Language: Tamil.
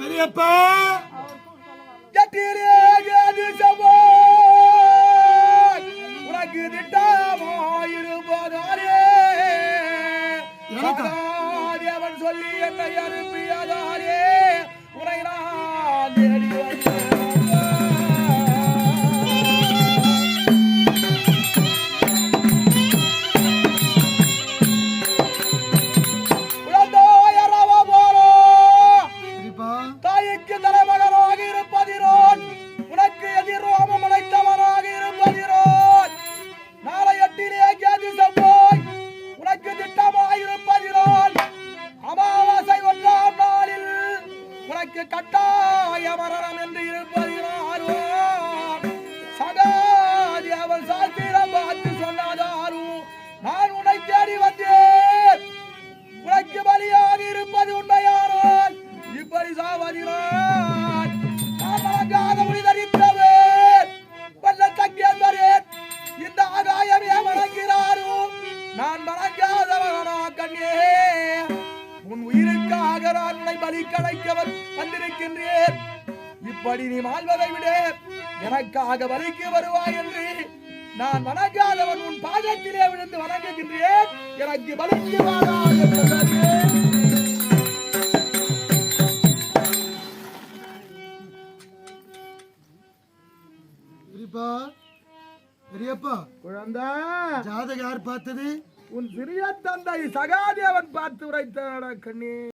பெரியப்பா. உனக்கு திட்டமோ? அவன் சொல்லி என்னை அனுப்பியதாரே உனை நான் தாய்க்கு தலைமகனாக இருப்பதிரோன். உனக்கு எதிரோமம் அடைத்தவனாக இருப்பதிரோன். நாளை எட்டிலே கேதி சம்போய் உனக்கு திட்டமாக இருப்பதிரோன். அமாவாசை ஒன்றாம் நாளில் உனக்கு கட்டாய மரணம் என்று இருப்பதினாரோ நான் மறக்காதவனா கண்ணே. உன் உயிருக்காக நான் உன்னை பலி கடைக்கவன் வந்திருக்கின்றேன். இப்படி நீ வாழ்வதை விட எனக்காக வலிக்கு வருவாய் என்று நான் வணங்காதவன் உன் பாதத்திலே விழுந்து வணங்குகின்றேன். எனக்கு வலிக்கு வாடா பெரியப்பா குழந்தை ஜாதகம் யார் பார்த்தது? உன் சிறிய தந்தை சகாதேவன் பார்த்து உரைத்த கண்ணே.